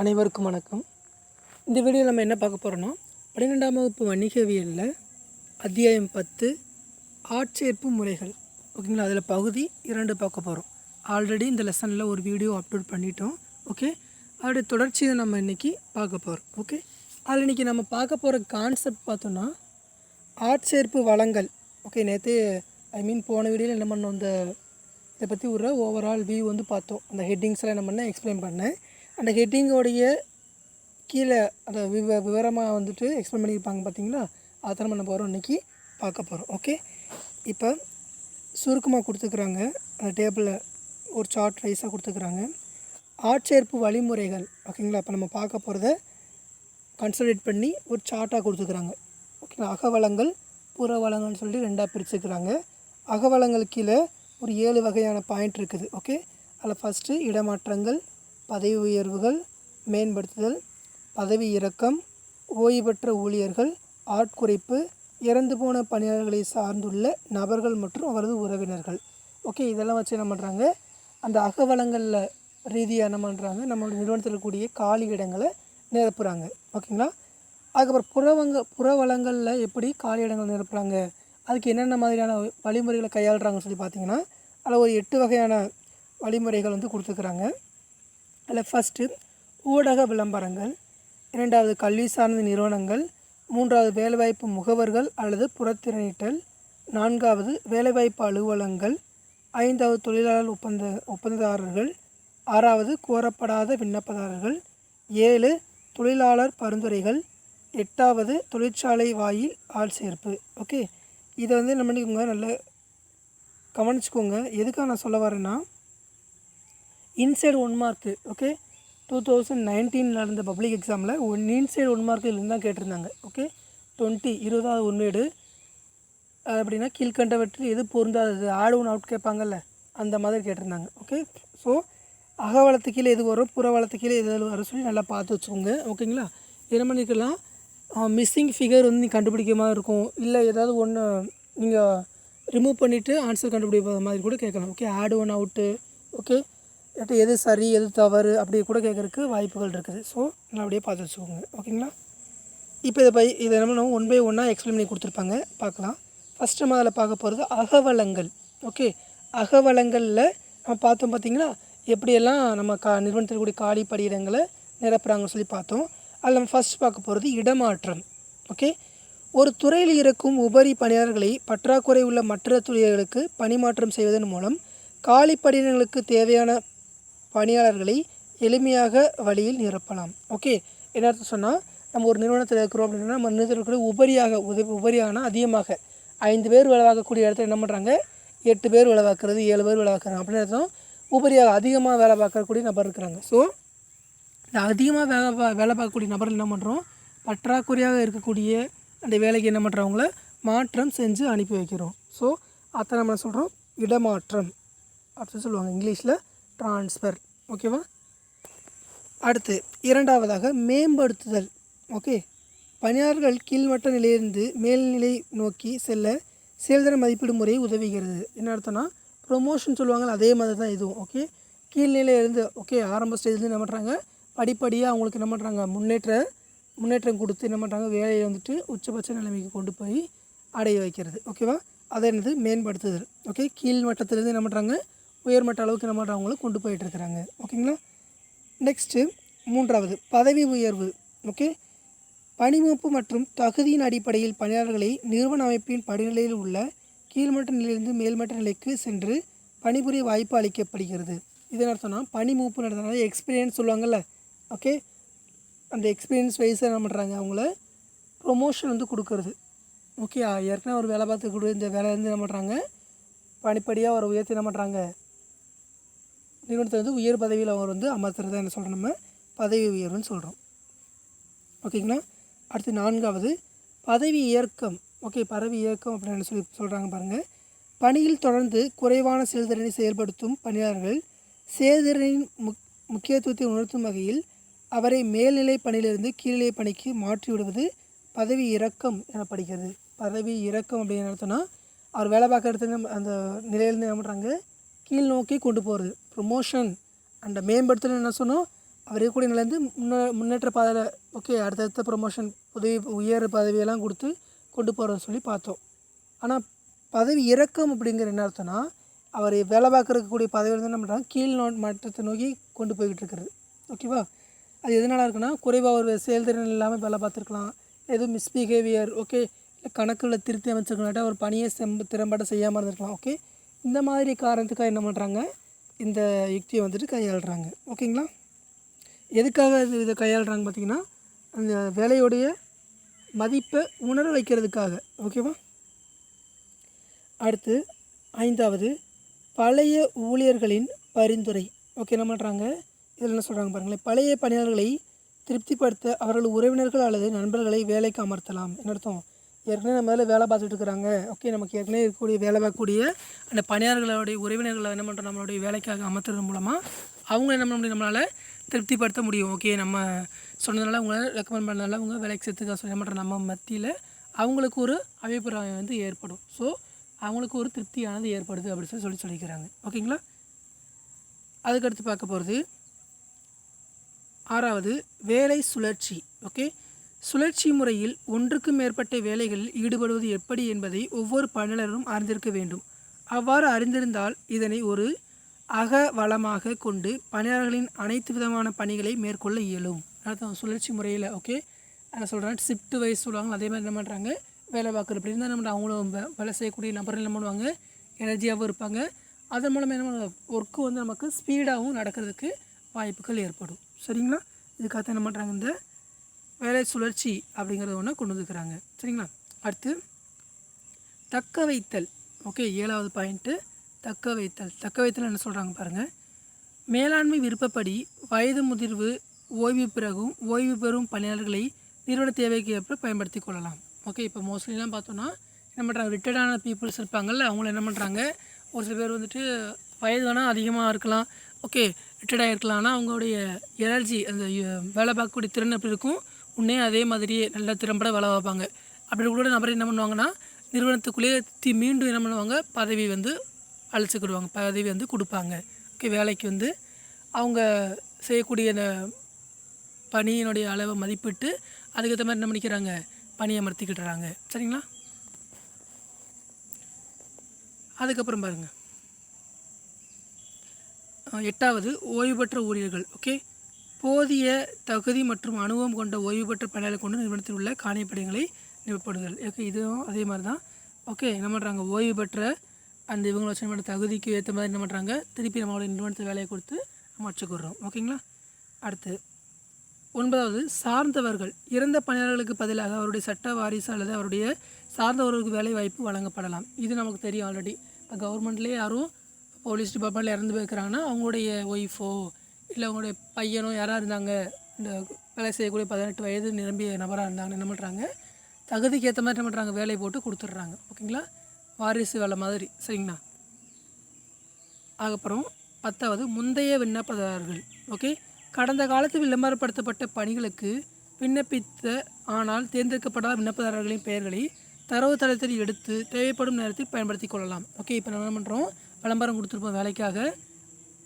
அனைவருக்கும் வணக்கம். இந்த வீடியோவில் நம்ம என்ன பார்க்க போகிறோன்னா பன்னிரெண்டாம் வகுப்பு வணிகவியலில் அத்தியாயம் பத்து ஆட்சேர்ப்பு முறைகள். ஓகேங்களா? அதில் பகுதி இரண்டு பார்க்க போகிறோம் ஆல்ரெடி இந்த லெசனில் ஒரு வீடியோ அப்லோட் பண்ணிட்டோம். ஓகே அதோடைய தொடர்ச்சியை நம்ம இன்றைக்கி பார்க்க போகிறோம் ஓகே அதில் இன்றைக்கி நம்ம பார்க்க போகிற கான்செப்ட் பார்த்தோன்னா ஆட்சேர்ப்பு வளங்கள். ஓகே நேற்று ஐ மீன் போன வீடியோவில் என்ன பண்ணோம்? இந்த இதை பற்றி ஒரு ஓவரால் வியூ வந்து பார்த்தோம். அந்த ஹெட்டிங்ஸ்லாம் என்ன பண்ணேன் எக்ஸ்பிளைன் பண்ணேன்? அந்த ஹெட்டிங்கோடைய கீழே அந்த விவ விவரமாக வந்துட்டு எக்ஸ்பிளைன் பண்ணியிருப்பாங்க பார்த்தீங்களா? அதை நம்ம போகிறோம் இன்றைக்கி பார்க்க போகிறோம் ஓகே இப்போ சுருக்கமாக கொடுத்துக்கிறாங்க. அந்த டேபிளில் ஒரு சார்ட் வைஸாக கொடுத்துக்கிறாங்க. ஆட்சேர்ப்பு வழிமுறைகள் ஓகேங்களா இப்போ நம்ம பார்க்க போகிறத கன்சல்டேட் பண்ணி ஒரு சார்ட்டாக கொடுத்துக்கிறாங்க. ஓகேங்களா அகவளங்கள் புறவளங்கள்னு சொல்லி ரெண்டாக பிரிச்சுக்கிறாங்க. அகவளங்கள் கீழே ஒரு ஏழு வகையான பாயிண்ட் இருக்குது. ஓகே அதில் ஃபஸ்ட்டு இடமாற்றங்கள் பதவி உயர்வுகள் மேம்படுத்துதல் பதவி இறக்கம் ஓய்வு பெற்ற ஊழியர்கள் ஆட்குறைப்பு இறந்து போன பணியாளர்களை சார்ந்துள்ள நபர்கள் மற்றும் அவரது உறவினர்கள். ஓகே இதெல்லாம் வச்சு என்ன பண்ணுறாங்க அந்த அகவலங்களில் ரீதியாக என்ன பண்ணுறாங்க நம்மளோட நிறுவனத்தில் இருக்கக்கூடிய காலி இடங்களை நிரப்புகிறாங்க ஓகேங்களா? அதுக்கப்புறம் புறவங்க புறவளங்களில் எப்படி காலி இடங்கள் நிரப்புகிறாங்க அதுக்கு என்னென்ன மாதிரியான வழிமுறைகளை கையாளுறாங்கன்னு சொல்லி பார்த்தீங்கன்னா அதில் ஒரு எட்டு வகையான வழிமுறைகள் வந்து கொடுத்துருக்குறாங்க. அதில் ஃபஸ்ட்டு ஊடக விளம்பரங்கள் இரண்டாவது கல்வி சார்ந்த நிறுவனங்கள் மூன்றாவது வேலைவாய்ப்பு முகவர்கள் அல்லது புறத்திறனிட்டல் நான்காவது வேலைவாய்ப்பு அலுவலங்கள் ஐந்தாவது தொழிலாளர் ஒப்பந்த ஒப்பந்ததாரர்கள் ஆறாவது கோரப்படாத விண்ணப்பதாரர்கள் ஏழு தொழிலாளர் பரிந்துரைகள் எட்டாவது தொழிற்சாலை வாயில் ஆள் சேர்ப்பு. ஓகே இதை வந்து நம்ம பண்ணிக்கோங்க நல்ல கவனிச்சுக்கோங்க. எதுக்காக நான் சொல்ல வரேன்னா inside one mark okay two thousand நைன்டீனில் நடந்த பப்ளிக் எக்ஸாமில் ஒன் இன்சைடு ஒன் மார்க்கு இருந்து தான் கேட்டிருந்தாங்க ஓகே டுவெண்ட்டி இருபதாவது ஒன்வேடு அப்படின்னா கீழ்கண்டவற்றில் எது பொருந்தாதது? ஆடு ஒன் அவுட் கேட்பாங்கல்ல அந்த மாதிரி கேட்டிருந்தாங்க ஓகே ஸோ அகவளத்து கீழே எது வரும்? புறவளத்து கீழே எது வரும்? சொல்லி நல்லா பார்த்து வச்சுக்கோங்க ஓகேங்களா என்ன பண்ணிக்கலாம் மிஸ்ஸிங் ஃபிகர் வந்து நீங்கள் கண்டுபிடிக்க மாதிரி இருக்கும். இல்லை ஏதாவது ஒன்று நீங்கள் ரிமூவ் பண்ணிவிட்டு ஆன்சர் கண்டுபிடிப்பது மாதிரி கூட கேட்கலாம் ஓகே ஆடு ஒன் அவுட்டு ஓகே இல்லாட்டி எது சரி எது தவறு அப்படி கூட கேட்குறக்கு வாய்ப்புகள் இருக்குது. ஸோ நான் அப்படியே பார்த்து வச்சுக்கோங்க ஓகேங்களா இப்போ இதை பை இதை நம்ம ஒன் பை ஒன்னாக எக்ஸ்பிளைன் பண்ணி கொடுத்துருப்பாங்க. பார்க்கலாம். ஃபஸ்ட்டு நம்ம அதில் பார்க்க போகிறது அகவளங்கள் ஓகே அகவளங்களில் நம்ம பார்த்தோம் பார்த்திங்களா? எப்படியெல்லாம் நம்ம கா நிறுவனத்தில் கூடிய காலி படியிடங்களை நிரப்புறாங்கன்னு சொல்லி பார்த்தோம். அதில் நம்ம ஃபஸ்ட் பார்க்க போகிறது இடமாற்றம். ஓகே ஒரு துறையில் இருக்கும் உபரி பணியாளர்களை பற்றாக்குறை உள்ள மற்ற துறைகளுக்கு பணிமாற்றம் செய்வதன் மூலம் காலி பணியிடங்களுக்கு தேவையான பணியாளர்களை எளிமையாக வழியில் நிரப்பலாம். ஓகே என்ன அர்த்தம் சொன்னால் நம்ம ஒரு நிறுவனத்தில் இருக்கிறோம் அப்படின்னா நம்ம நிறுவனத்தில் உபரியாக உதவி உபரியாகனா அதிகமாக ஐந்து பேர் விளைவாக்கக்கூடிய இடத்துல என்ன பண்ணுறாங்க எட்டு பேர் வேலை ஏழு பேர் வேலை அப்படின்னு அர்த்தம். உபரியாக அதிகமாக வேலை பார்க்கக்கூடிய நபர் இருக்கிறாங்க. ஸோ இந்த அதிகமாக வேலை பா வேலை பார்க்கக்கூடிய நபர் என்ன பண்ணுறோம் பற்றாக்குறையாக இருக்கக்கூடிய அந்த வேலைக்கு என்ன பண்ணுறவங்கள மாற்றம் செஞ்சு அனுப்பி வைக்கிறோம். ஸோ அதை நம்ம சொல்கிறோம் இடமாற்றம் அப்படின்னு சொல்லுவாங்க இங்கிலீஷில். ட்ரான்ஸ்ஃபர் ஓகேவா அடுத்து இரண்டாவதாக மேம்படுத்துதல். ஓகே பணியாளர்கள் கீழ்மட்ட நிலையிலிருந்து மேல்நிலை நோக்கி செல்ல செயல்திறன் மதிப்பீடு முறை உதவுகிறது. என்ன அர்த்தம்னா ப்ரொமோஷன் சொல்லுவாங்க அதே மாதிரி தான் இதுவும். ஓகே கீழ்நிலையிலேருந்து ஓகே ஆரம்ப ஸ்டேஜ்லேருந்து என்ன பண்ணுறாங்க படிப்படியாக அவங்களுக்கு என்ன பண்ணுறாங்க முன்னேற்ற முன்னேற்றம் கொடுத்து என்ன பண்ணுறாங்க வேலையை வந்துட்டு உச்சபட்ச நிலைமைக்கு கொண்டு போய் அடைய வைக்கிறது. ஓகேவா அதை என்னது? மேம்படுத்துதல். ஓகே கீழ் மட்டத்திலேருந்து என்ன பண்ணுறாங்க உயர்மட்ட அளவுக்கு என்ன அவங்களும் கொண்டு போயிட்டு இருக்கிறாங்க. ஓகேங்களா நெக்ஸ்ட்டு மூன்றாவது பதவி உயர்வு. ஓகே பணிமூப்பு மற்றும் தகுதியின் அடிப்படையில் பணியாளர்களை நிறுவன அமைப்பின் படிநிலையில் உள்ள கீழ்மட்ட நிலையிலிருந்து மேல்மட்ட நிலைக்கு சென்று பணிபுரிய வாய்ப்பு அளிக்கப்படுகிறது. இது அர்த்தம்னா பணி மூப்பு நடந்தனால எக்ஸ்பீரியன்ஸ் சொல்லுவாங்கள்ல ஓகே அந்த எக்ஸ்பீரியன்ஸ் வைஸாக என்ன பண்ணுறாங்க அவங்கள ப்ரொமோஷன் வந்து கொடுக்கறது. ஓகே ஏற்கனவே ஒரு வேலை பார்த்து கொடு இந்த வேலையிலேருந்து என்ன பண்ணுறாங்க படிப்படியாக ஒரு உயர்த்தி என்ன பண்ணுறாங்க நிறுவனத்தில் வந்து உயர் பதவியில் அவங்க வந்து அமர்த்துறதா என்ன சொல்கிறோம் நம்ம? பதவி உயர்வுன்னு சொல்கிறோம் ஓகேங்களா? அடுத்து நான்காவது பதவி இயக்கம் ஓகே பதவி இயக்கம் அப்படின்னு சொல்லி சொல்கிறாங்க பாருங்கள் பணியில் தொடர்ந்து குறைவான செயல்திறனை செயல்படுத்தும் பணியாளர்கள் செயல்திறனின் முக் முக்கியத்துவத்தை உணர்த்தும் வகையில் அவரை மேல்நிலை பணியிலிருந்து கீழ்நிலை பணிக்கு மாற்றி விடுவது பதவி இறக்கம் எனப்படுகிறது. பதவி இறக்கம் அப்படின்னு நடத்தினா அவர் வேலை பார்க்குற இடத்துல அந்த நிலையிலேருந்து என்ன பண்ணுறாங்க கீழ் நோக்கி கொண்டு போகிறது ப்ரொமோஷன் அண்ட் மேம்படுத்தல் என்ன சொன்னோம் அவர் இருக்கக்கூடிய நிலையிலேருந்து முன்னே முன்னேற்ற பாதையில் ஓகே அடுத்தடுத்த ப்ரொமோஷன் உதவி உயர் பதவியெல்லாம் கொடுத்து கொண்டு போகிறத சொல்லி பார்த்தோம். ஆனால் பதவி இறக்கம் அப்படிங்கிற என்ன அர்த்தம்னா அவர் வேலை பார்க்கறக்கூடிய பதவியில் என்ன பண்ணுறாங்க கீழ் நோ மட்டத்தை நோக்கி கொண்டு போய்கிட்டு இருக்கிறது. ஓகேவா அது எதனால் இருக்குன்னா குறைவாக ஒரு செயல்திறன் இல்லாமல் வேலை பார்த்துருக்கலாம். எதுவும் மிஸ்பிஹேவியர் ஓகே இல்லை கணக்குகளை திருத்தி அமைச்சிருக்கலாட்டா ஒரு பணியை செம்ப திறம்பட செய்யாமல் இருந்திருக்கலாம் ஓகே இந்த மாதிரி காரணத்துக்காக என்ன பண்ணுறாங்க இந்த யுக்தியை வந்துட்டு கையாளுறாங்க. ஓகேங்களா? எதுக்காக இது இதை கையாளுறாங்க பார்த்திங்கன்னா அந்த வேலையுடைய மதிப்பை உணர வைக்கிறதுக்காக. ஓகேவா? அடுத்து ஐந்தாவது பழைய ஊழியர்களின் பரிந்துரை. ஓகே என்ன பண்ணுறாங்க இதில் என்ன சொல்கிறாங்க பாருங்களேன். பழைய பணியாளர்களை திருப்திப்படுத்த அவர்கள் உறவினர்கள் அல்லது நண்பர்களை வேலைக்கு அமர்த்தலாம். என்ன அர்த்தம்? ஏற்கனவே நம்ம மேலே வேலை பார்த்துட்டு இருக்கிறாங்க ஓகே நமக்கு ஏற்கனவே இருக்கக்கூடிய வேலை பார்க்கக்கூடிய அந்த பணியாளர்களுடைய உறவினர்களை என்ன பண்ணுறோம் நம்மளுடைய வேலைக்காக அமர்த்துறது மூலமாக அவங்க என்ன பண்ண முடியும்? நம்மளால் திருப்திப்படுத்த முடியும். ஓகே நம்ம சொன்னதுனால அவங்கள ரெக்கமெண்ட் பண்ணனால அவங்க வேலைக்கு சேர்த்துக்க சொல்லி என்ன பண்ணுறோம் நம்ம மத்தியில் அவங்களுக்கு ஒரு அபிப்பிராயம் வந்து ஏற்படும். ஸோ அவங்களுக்கு ஒரு திருப்தியானது ஏற்படுது அப்படின்னு சொல்லி சொல்லி சொல்லிக்கிறாங்க. ஓகேங்களா? அதுக்கடுத்து பார்க்க போகிறது ஆறாவது வேலை சுழற்சி. ஓகே சுழற்சி முறையில் ஒன்றுக்கு மேற்பட்ட வேலைகளில் ஈடுபடுவது எப்படி என்பதை ஒவ்வொரு பணியாளரும் அறிந்திருக்க வேண்டும். அவ்வாறு அறிந்திருந்தால் இதனை ஒரு அக வளமாக கொண்டு பணியாளர்களின் அனைத்து விதமான பணிகளை மேற்கொள்ள இயலும். அதான் சுழற்சி முறையில் ஓகே நான் சொல்கிறேன் ஷிஃப்ட் வைஸ் சொல்லுவாங்க அதே மாதிரி என்ன பண்ணுறாங்க வேலை பார்க்குற அப்படி இருந்தால் நம்ம அவங்களும் வேலை செய்யக்கூடிய நபர்கள் என்ன பண்ணுவாங்க எனர்ஜியாகவும் இருப்பாங்க. அதன் மூலம் என்ன ஒர்க்கு வந்து நமக்கு ஸ்பீடாகவும் நடக்கிறதுக்கு வாய்ப்புகள் ஏற்படும். சரிங்களா? இதுக்காக என்ன பண்ணுறாங்க இந்த வேலை சுழற்சி அப்படிங்கிறத ஒன்று கொண்டு வந்துக்கிறாங்க. சரிங்களா? அடுத்து தக்க வைத்தல். ஓகே ஏழாவது பாயிண்ட்டு தக்க வைத்தல். தக்க வைத்தல் என்ன சொல்கிறாங்க பாருங்கள் மேலாண்மை விருப்பப்படி வயது முதிர்வு ஓய்வு பிறகும் ஓய்வு பெறும் பணியாளர்களை நிறுவன தேவைக்கு ஏற்ப பயன்படுத்தி கொள்ளலாம். ஓகே இப்போ மோஸ்ட்லிலாம் பார்த்தோன்னா என்ன பண்ணுறாங்க ரிட்டையர்டான பீப்புள்ஸ் இருப்பாங்கல்ல அவங்கள என்ன பண்ணுறாங்க ஒரு சில பேர் வந்துட்டு வயது வேணால் அதிகமாக இருக்கலாம். ஓகே ரிட்டையர்ட் இருக்கலாம் ஆனால் அவங்களுடைய எனர்ஜி அந்த வேலை பார்க்கக்கூடிய திறன் எப்படி இருக்கும்? உன்னே அதே மாதிரியே நல்ல திறம்பட வேலை பார்ப்பாங்க அப்படி கூட நபர் என்ன பண்ணுவாங்கன்னா நிறுவனத்துக்குள்ளேயே தி மீண்டும் என்ன பண்ணுவாங்க பதவி வந்து அழைச்சிக்கிடுவாங்க. பதவி வந்து கொடுப்பாங்க. ஓகே வேலைக்கு வந்து அவங்க செய்யக்கூடிய அந்த பணியினுடைய அளவை மதிப்பிட்டு அதுக்கேற்ற மாதிரி என்ன பண்ணிக்கிறாங்க பணியை அமர்த்திக்கிட்டுறாங்க சரிங்களா? அதுக்கப்புறம் பாருங்கள் எட்டாவது ஓய்வு பெற்ற ஊழியர்கள். ஓகே? போதிய தகுதி மற்றும் அனுபவம் கொண்ட ஓய்வு பெற்ற பணியாளர் கொண்டு நிறுவனத்தில் உள்ள காணிப்படைகளை நிறுவப்படுதல் ஓகே இதுவும் அதே மாதிரி தான் ஓகே என்ன பண்ணுறாங்க ஓய்வு பெற்ற அந்த இவங்களை வச்சு நம்ம தகுதிக்கு ஏற்ற மாதிரி என்ன பண்ணுறாங்க திருப்பி நம்மளோட நிறுவனத்தில் வேலையை கொடுத்து நம்ம வச்சுக்கிறோம் ஓகேங்களா? அடுத்து ஒன்பதாவது சார்ந்தவர்கள். இறந்த பணியாளர்களுக்கு பதிலாக அவருடைய சட்ட வாரிசு அல்லது அவருடைய சார்ந்தவர்களுக்கு வேலை வாய்ப்பு வழங்கப்படலாம். இது நமக்கு தெரியும் ஆல்ரெடி இப்போ கவர்மெண்ட்லேயே யாரும் போலீஸ் டிபார்ட்மெண்ட்டில் இறந்து போயிருக்கிறாங்கன்னா அவங்களுடைய ஒய்ஃபோ இல்லை அவங்களுடைய பையனோ யாராக இருந்தாங்க இந்த வேலை செய்யக்கூடிய பதினெட்டு வயது நிரம்பிய நபராக இருந்தாங்கன்னு என்ன பண்ணுறாங்க தகுதிக்கு ஏற்ற மாதிரி என்ன பண்ணுறாங்க வேலையை போட்டு கொடுத்துட்றாங்க. ஓகேங்களா? வாரிசு வேலை மாதிரி. சரிங்களா? அதுக்கப்புறம் பத்தாவது முந்தைய விண்ணப்பதாரர்கள். ஓகே? கடந்த காலத்தில் விளம்பரப்படுத்தப்பட்ட பணிகளுக்கு விண்ணப்பித்த ஆனால் தேர்ந்தெடுக்கப்படாத விண்ணப்பதாரர்களின் பெயர்களை தரவுத்தளத்தில் எடுத்து தேவைப்படும் நேரத்தில் பயன்படுத்தி கொள்ளலாம். ஓகே? இப்போ நம்ம என்ன பண்ணுறோம் விளம்பரம் கொடுத்துருப்போம் வேலைக்காக.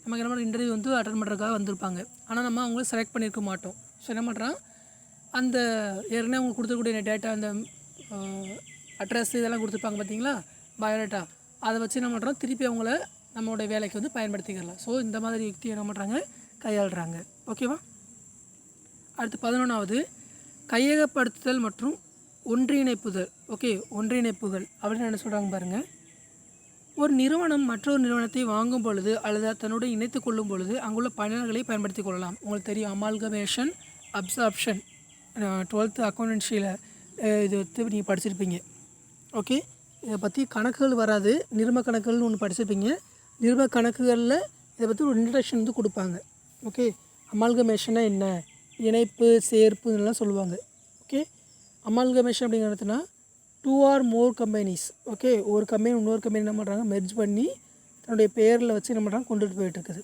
நமக்கு என்ன பண்ணுற இன்டர்வியூ வந்து அட்டன் பண்ணுறதுக்காக வந்திருப்பாங்க. ஆனால் நம்ம அவங்கள செலக்ட் பண்ணியிருக்க மாட்டோம். ஸோ என்ன பண்ணுறான் அந்த ஏற்கனவே அவங்க கொடுத்துருக்கூடிய டேட்டா அந்த அட்ரஸ் இதெல்லாம் கொடுத்துருப்பாங்க பார்த்தீங்களா பயோடேட்டா அதை வச்சு என்ன பண்ணுறோம் திருப்பி அவங்கள நம்மளோட வேலைக்கு வந்து பயன்படுத்திக்கலாம் ஸோ இந்த மாதிரி யுக்தி என்ன பண்ணுறாங்க கையாளுறாங்க. ஓகேவா அடுத்து பதினொன்றாவது கையகப்படுத்துதல் மற்றும் ஒன்றிணைப்புதல். ஓகே ஒன்றிணைப்புகள் அப்படின்னு என்ன சொல்கிறாங்க பாருங்கள் ஒரு நிறுவனம் மற்றொரு நிறுவனத்தை வாங்கும் பொழுது அல்லது தன்னுடன் இணைத்துக் கொள்ளும் பொழுது அங்குள்ள பயனர்களை பயன்படுத்திக் கொள்ளலாம். உங்களுக்கு தெரியும் அமால்கமேஷன் அப்சார்ப்ஷன் டுவெல்த்து அக்கௌண்டன்சியில் இது வந்து நீங்கள் படிச்சிருப்பீங்க. ஓகே இதை பற்றி கணக்குகள் வராது. நிர்ம கணக்குகள்னு ஒன்று படிச்சிருப்பீங்க. நிர்ம கணக்குகளில் இதை பற்றி ஒரு இன்ட்ரடக்ஷன் வந்து கொடுப்பாங்க. ஓகே அமால்கமேஷனாக என்ன? இணைப்பு சேர்ப்பு இதெல்லாம் சொல்லுவாங்க. Okay amalgamation அப்படிங்கிறதுனா two or more companies okay ஒரு கம்பெனி இன்னொரு கம்பெனி என்ன பண்ணுறாங்க மெர்ஜ் பண்ணி தன்னுடைய பேரில் வச்சு என்ன பண்ணுறாங்க கொண்டுட்டு போயிட்டு இருக்குது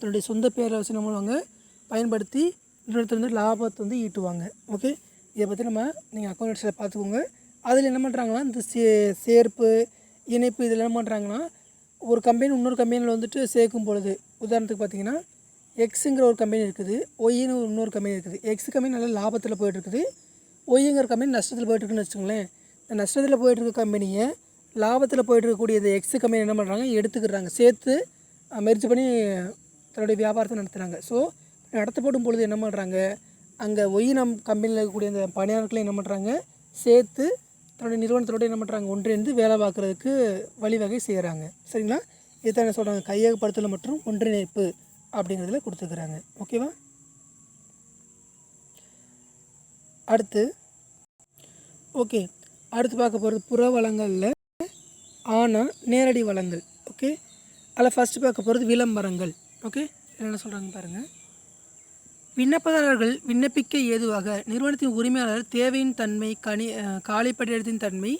தன்னுடைய சொந்த பேரில் வச்சு என்ன பண்ணுவாங்க? பயன்படுத்தி இன்னொருத்தருந்து வந்து லாபத்தை வந்து ஈட்டுவாங்க ஓகே இதை பற்றி நம்ம நீங்கள் அக்கௌண்ட்ஸில் பார்த்துக்கோங்க. அதில் என்ன பண்ணுறாங்கன்னா இந்த சே சேர்ப்பு இணைப்பு இதில் என்ன பண்ணுறாங்கன்னா ஒரு கம்பெனி இன்னொரு கம்பெனியில் வந்துட்டு சேர்க்கும் பொழுது உதாரணத்துக்கு பார்த்தீங்கன்னா எக்ஸுங்கிற ஒரு கம்பெனி இருக்குது ஒய்னு இன்னொரு கம்பெனி இருக்குது. எக்ஸ் கம்பெனி நல்லா லாபத்தில் போயிட்டு இருக்குது ஒய்ங்கிற கம்பெனி நஷ்டத்தில் போயிட்டுருக்குன்னு வச்சுக்கோங்களேன். இந்த நஷ்டத்தில் போயிட்டுருக்க கம்பெனியை லாபத்தில் போயிட்டு இருக்கக்கூடிய இந்த எக்ஸ் கம்பெனி என்ன பண்ணுறாங்க எடுத்துக்கிறாங்க. சேர்த்து மெரிச்சு பண்ணி தன்னுடைய வியாபாரத்தை நடத்துகிறாங்க ஸோ நடத்தப்படும் பொழுது என்ன பண்ணுறாங்க அங்கே ஒய் நம் கம்பெனியில் இருக்கக்கூடிய அந்த பணியாளர்களை என்ன பண்ணுறாங்க சேர்த்து தன்னுடைய நிறுவனத்தோட என்ன பண்ணுறாங்க ஒன்றிணைந்து வேலை பார்க்குறதுக்கு வழிவகை செய்கிறாங்க சரிங்களா? இதுதான் என்ன சொல்கிறாங்க கையகப்படுத்தல் மற்றும் ஒன்றிணைப்பு அப்படிங்கிறதுல கொடுத்துக்கிறாங்க. ஓகேவா அடுத்து ஓகே. அடுத்து பார்க்க போகிறது புற வளங்களில் ஆனால் நேரடி வளங்கள் ஓகே. அதில் ஃபஸ்ட்டு பார்க்க போகிறது விளம்பரங்கள் ஓகே. என்ன சொல்கிறாங்க பாருங்கள் விண்ணப்பதாரர்கள் விண்ணப்பிக்க ஏதுவாக நிறுவனத்தின் உரிமையாளர் தேவையின் தன்மை கனி காலிப்படையத்தின் தன்மை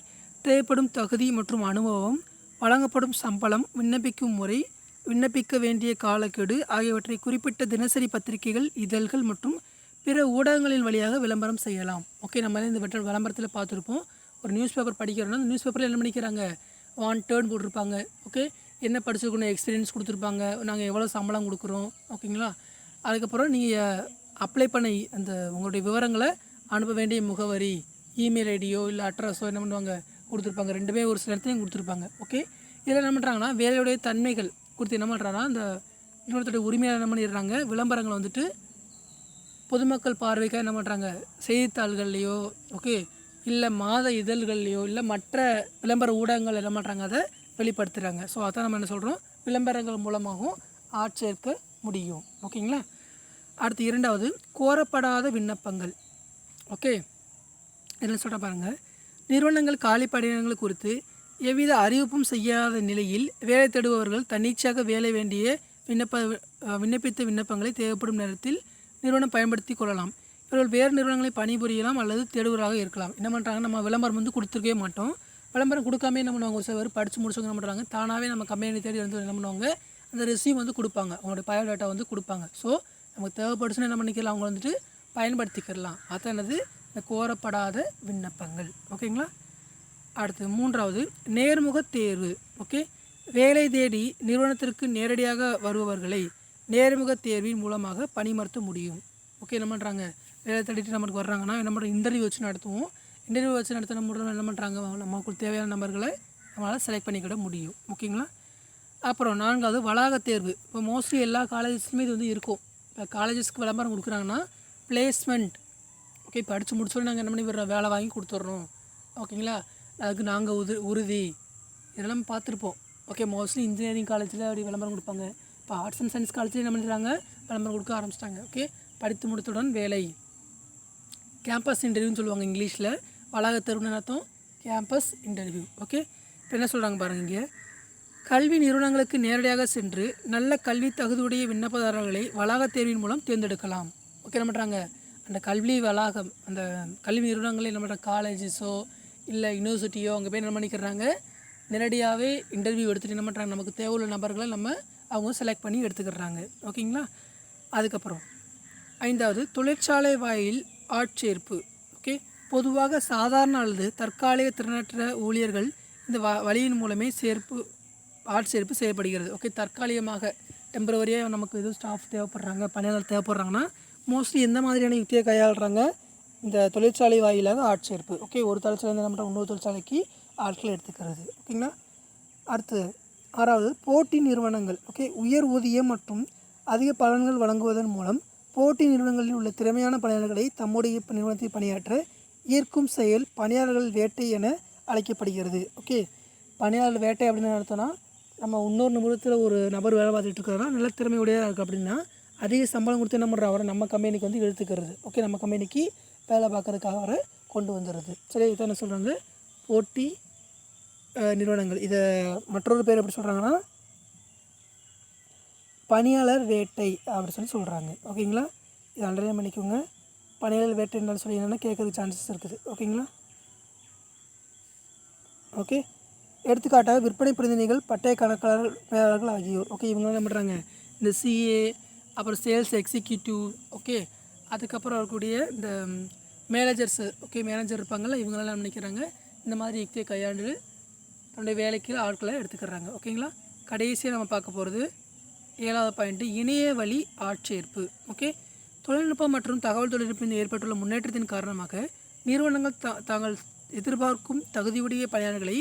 தேவைப்படும் தகுதி மற்றும் அனுபவம் வழங்கப்படும் சம்பளம் விண்ணப்பிக்கும் முறை விண்ணப்பிக்க வேண்டிய காலக்கெடு ஆகியவற்றை குறிப்பிட்ட தினசரி பத்திரிகைகள் இதழ்கள் மற்றும் பிற ஊடகங்களின் வழியாக விளம்பரம் செய்யலாம். ஓகே நம்ம இந்த வெட்ட விளம்பரத்தில் பார்த்துருப்போம். ஒரு நியூஸ் பேப்பர் படிக்கிறோன்னா அந்த நியூஸ் பேப்பரில் என்ன பண்ணிக்கிறாங்க? வாண்டர்ன் போட்டிருப்பாங்க. ஓகே என்ன படிச்சிருக்கணும்? எக்ஸ்பீரியன்ஸ் கொடுத்துருப்பாங்க. நாங்கள் எவ்வளோ சம்பளம் கொடுக்குறோம். ஓகேங்களா அதுக்கப்புறம் நீங்கள் அப்ளை பண்ண அந்த உங்களுடைய விவரங்களை அனுப்ப வேண்டிய முகவரி இமெயில் ஐடியோ இல்லை அட்ரஸோ என்ன பண்ணுவாங்க? கொடுத்துருப்பாங்க. ரெண்டுமே ஒரு சில இடத்துலையும் கொடுத்துருப்பாங்க. ஓகே இதில் என்ன பண்ணுறாங்கன்னா வேலையுடைய தன்மைகள் கொடுத்து என்ன பண்ணுறாங்கன்னா அந்த நிறுவனத்துடைய உரிமையாளர் என்ன பண்ணிடுறாங்க? விளம்பரங்களை வந்துட்டு பொதுமக்கள் பார்வைக்காக என்ன பண்ணுறாங்க செய்தித்தாள்கள்லேயோ ஓகே இல்லை மாத இதழ்கள்லையோ இல்லை மற்ற விளம்பர ஊடகங்கள் என்ன பண்ணுறாங்க அதை வெளிப்படுத்துகிறாங்க ஸோ அதான் நம்ம என்ன சொல்கிறோம் விளம்பரங்கள் மூலமாகவும் ஆட்சேர்க்க முடியும். ஓகேங்களா அடுத்து இரண்டாவது கோரப்படாத விண்ணப்பங்கள். ஓகே இதில் சொல்கிற பாருங்கள் நிறுவனங்கள் காலி பணியிடங்கள் குறித்து எவ்வித அறிவிப்பும் செய்யாத நிலையில் வேலை தேடுபவர்கள் தன்னிச்சையாக வேலை வேண்டிய விண்ணப்ப விண்ணப்பித்த விண்ணப்பங்களை தேவைப்படும் நேரத்தில் நிறுவனம் பயன்படுத்தி கொள்ளலாம். இவர்கள் வேறு நிறுவனங்களை பணிபுரியலாம் அல்லது தேடுவராக இருக்கலாம். என்ன பண்ணுறாங்க நம்ம விளம்பரம் வந்து கொடுத்துருக்கவே மாட்டோம். விளம்பரம் கொடுக்காம என்ன பண்ணுவாங்க? ஒரு சிலர் படித்து முடிச்சவங்க என்ன பண்ணுறாங்க தானாகவே நம்ம கம்பெனி தேடி வந்து என்ன பண்ணுவாங்க? அந்த ரெசியூம் வந்து கொடுப்பாங்க. அவங்களோட பயோடேட்டா வந்து கொடுப்பாங்க. ஸோ நமக்கு தேவைப்படுச்சுன்னா என்ன பண்ணிக்கலாம்? அவங்க வந்துட்டு பயன்படுத்திக்கிறலாம் அதான் என்னது? இந்த கோரப்படாத விண்ணப்பங்கள். ஓகேங்களா? அடுத்து மூன்றாவது நேர்முக தேர்வு. ஓகே? வேலை தேடி நிறுவனத்திற்கு நேரடியாக வருபவர்களை நேர்முக தேர்வின் மூலமாக பணிமர்த்த முடியும். ஓகே என்ன பண்ணுறாங்க வேலை தேடிட்டு நமக்கு வர்றாங்கன்னா என்ன பண்ணுறோம் இன்டர்வியூ வச்சு நடத்துவோம். இன்டர்வியூ வச்சு நடத்தின முடியும் என்ன பண்ணுறாங்க நமக்கு தேவையான நம்பர்களை நம்மளால் செலக்ட் பண்ணிக்கிட முடியும். ஓகேங்களா அப்புறம் நான்காவது வளாக தேர்வு. இப்போ மோஸ்ட்லி எல்லா காலேஜஸ்லையுமே இது வந்து இருக்கும். இப்போ காலேஜஸ்க்கு விளம்பரம் கொடுக்குறாங்கன்னா பிளேஸ்மெண்ட் ஓகே படித்து முடிச்சோடனே நாங்கள் என்ன பண்ணி விடுறோம்? வேலை வாங்கி கொடுத்துட்றோம். ஓகேங்களா அதுக்கு நாங்கள் உது உறுதி. இதெல்லாம் பார்த்துருப்போம். ஓகே மோஸ்ட்லி இன்ஜினியரிங் காலேஜில் அப்படி விளம்பரம் கொடுப்பாங்க. இப்போ ஆர்ட்ஸ் அண்ட் சயின்ஸ் காலேஜில் என்ன பண்ணுறாங்க விளம்பரம் கொடுக்க ஆரம்பிச்சிட்டாங்க. ஓகே படித்து முடித்தவுடன் வேலை. கேம்பஸ் இன்டர்வியூன்னு சொல்லுவாங்க இங்கிலீஷில். வளாக தேர்வுன்னு அர்த்தம். கேம்பஸ் இன்டர்வியூ ஓகே இப்போ என்ன சொல்கிறாங்க பாருங்கள் இங்கே. கல்வி நிறுவனங்களுக்கு நேரடியாக சென்று நல்ல கல்வி தகுதியுடைய விண்ணப்பதாரர்களை வளாகத் தேர்வின் மூலம் தேர்ந்தெடுக்கலாம். ஓகே என்ன பண்ணுறாங்க அந்த கல்வி வளாகம் அந்த கல்வி நிறுவனங்களில் என்ன பண்ணுற காலேஜஸோ இல்லை யூனிவர்சிட்டியோ அங்கே போய் என்ன பண்ணிக்கிறாங்க? நேரடியாகவே இன்டர்வியூ எடுத்துகிட்டு என்ன பண்ணுறாங்க நமக்கு தேவையுள்ள நபர்களை நம்ம அவங்க செலக்ட் பண்ணி எடுத்துக்கிறாங்க. ஓகேங்களா? அதுக்கப்புறம் ஐந்தாவது தொழிற்சாலை வாயில் ஆட்சேர்ப்பு. ஓகே? பொதுவாக சாதாரண அல்லது தற்காலிக திறனற்ற ஊழியர்கள் இந்த வ வழியின் மூலமே சேர்ப்பு ஆட்சேர்ப்பு செய்யப்படுகிறது. ஓகே? தற்காலிகமாக டெம்பரவரியாக நமக்கு எதுவும் ஸ்டாஃப் தேவைப்படுறாங்க பணியாளர் தேவைப்படுறாங்கன்னா மோஸ்ட்லி எந்த மாதிரியான யுக்தியை கையாளுறாங்க? இந்த தொழிற்சாலை வாயிலாக ஆட்சேர்ப்பு. ஓகே? ஒரு தொழிற்சாலை என்ன பண்ணுறோம் இன்னொரு தொழிற்சாலைக்கு ஆட்களை எடுத்துக்கிறது. ஓகேங்களா? அடுத்து ஆறாவது போட்டி நிறுவனங்கள் ஓகே உயர் ஊதியம் மற்றும் அதிக பலன்கள் வழங்குவதன் மூலம் போட்டி நிறுவனங்களில் உள்ள திறமையான பணியாளர்களை தம்முடைய நிறுவனத்தில் பணியாற்ற ஈர்க்கும் செயல் பணியாளர்கள் வேட்டை என அழைக்கப்படுகிறது ஓகே பணியாளர் வேட்டை அப்படின்னு நடத்தோன்னா நம்ம இன்னொரு நிமிடத்தில் ஒரு நபர் வேலை பார்த்துட்டு இருக்காருன்னா நல்ல திறமையுடையதாக இருக்குது அப்படின்னா அதிக சம்பளம் கொடுத்து என்ன பண்ணுற அவரை நம்ம கம்பெனிக்கு வந்து இழுத்துக்கிறது ஓகே நம்ம கம்பெனிக்கு வேலை பார்க்கறதுக்காக அவரை கொண்டு வந்துடுறது. சரி இதான் என்ன சொல்கிறாங்க போட்டி நிறுவனங்கள். இதை மற்றொரு பேர் எப்படி சொல்கிறாங்கன்னா பணியாளர் வேட்டை அப்படின்னு சொல்லி சொல்கிறாங்க ஓகேங்களா இதை அண்டர்லைன் பண்ணிக்கோங்க. பணியாளர் வேட்டைன்னு சொல்லி என்னென்னா கேட்கறதுக்கு சான்சஸ் இருக்குது. ஓகேங்களா ஓகே எடுத்துக்காட்டாக விற்பனை பிரதிநிதிகள் பட்டய கணக்காளர் மேலாளர்கள் ஆகியோர். ஓகே இவங்க என்ன பண்ணுறாங்க இந்த சிஏ அப்புறம் சேல்ஸ் எக்ஸிக்யூட்டிவ் ஓகே அதுக்கப்புறம் இருக்கக்கூடிய இந்த மேனேஜர்ஸு ஓகே மேனேஜர் இருப்பாங்கள்ல இவங்களாம் என்ன நினைக்கிறாங்க இந்த மாதிரி யுக்தியை கையாண்டு நம்முடைய வேலைக்கு ஆட்களை எடுத்துக்கிறாங்க. ஓகேங்களா? கடைசியாக நம்ம பார்க்க போகிறது ஏழாவது பாயிண்ட்டு இணைய வழி ஆட்சேர்ப்பு. ஓகே? தொழில்நுட்பம் மற்றும் தகவல் தொழில்நுட்பம் ஏற்பட்டுள்ள முன்னேற்றத்தின் காரணமாக நிறுவனங்கள் தா தாங்கள் எதிர்பார்க்கும் தகுதியுடைய பணியாளர்களை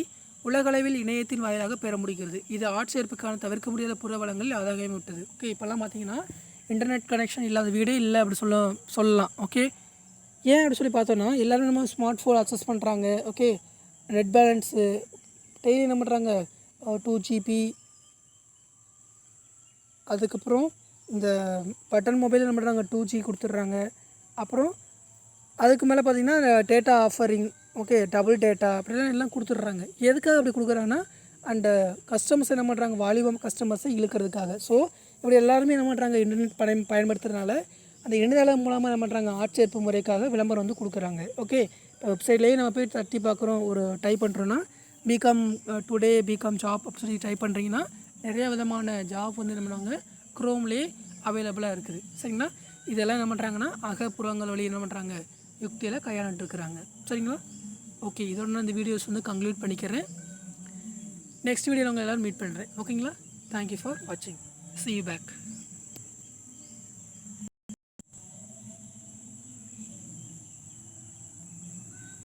உலகளவில் இணையத்தின் வாயிலாக பெற முடிகிறது. இது ஆட்சேர்ப்புக்கான தவிர்க்க முடியாத புற வளங்களில் ஆதாயம் விட்டது ஓகே? இப்போல்லாம் பார்த்தீங்கன்னா இன்டர்நெட் கனெக்ஷன் இல்லாத வீடே இல்லை அப்படி சொல்ல சொல்லலாம். ஓகே? ஏன் அப்படி சொல்லி பார்த்தோன்னா எல்லோரும் நம்ம ஸ்மார்ட் ஃபோன் அக்சஸ் பண்ணுறாங்க ஓகே? நெட் பேலன்ஸு டெய்லி என்ன பண்ணுறாங்க டூ ஜிபி அதுக்கப்புறம் இந்த பட்டன் மொபைல் என்ன பண்ணுறாங்க டூ ஜி கொடுத்துட்றாங்க. அப்புறம் அதுக்கு மேலே பார்த்தீங்கன்னா data offering okay double data அப்படிலாம் எல்லாம் கொடுத்துட்றாங்க. எதுக்காக அப்படி கொடுக்குறாங்கன்னா அந்த கஸ்டமர்ஸ் என்ன பண்ணுறாங்க வாலிபம் கஸ்டமர்ஸை இழுக்கிறதுக்காக. ஸோ இப்படி எல்லாருமே என்ன பண்ணுறாங்க இன்டர்நெட் பயன் பயன்படுத்துறதுனால அந்த இணையதளம் மூலமாக என்ன பண்ணுறாங்க ஆட்சேர்ப்பு முறைக்காக விளம்பரம் வந்து கொடுக்குறாங்க. ஓகே இப்போ வெப்சைட்லேயே நம்ம போய் தட்டி பார்க்குறோம். ஒரு டைப் பண்ணுறோன்னா பிகாம் டுடே பிகாம் ஜாப் அப்படின்னு சொல்லி டைப் பண்ணுறீங்கன்னா நிறைய விதமான ஜாப் வந்து என்ன பண்ணுவாங்க க்ரோம்லேயே அவைலபிளாக இருக்குது. சரிங்களா? இதெல்லாம் என்ன பண்ணுறாங்கன்னா அகப்புறங்கள் வழி என்ன பண்ணுறாங்க யுக்தியில் கையாண்டுருக்குறாங்க சரிங்களா? ஓகே இதோட நான் இந்த வீடியோஸ் வந்து கன்க்ளூட் பண்ணிக்கிறேன். நெக்ஸ்ட் வீடியோவில் உங்கள் எல்லோரும் மீட் பண்ணுறேன் ஓகேங்களா தேங்க்யூ ஃபார் வாட்சிங் சி யூ பேக்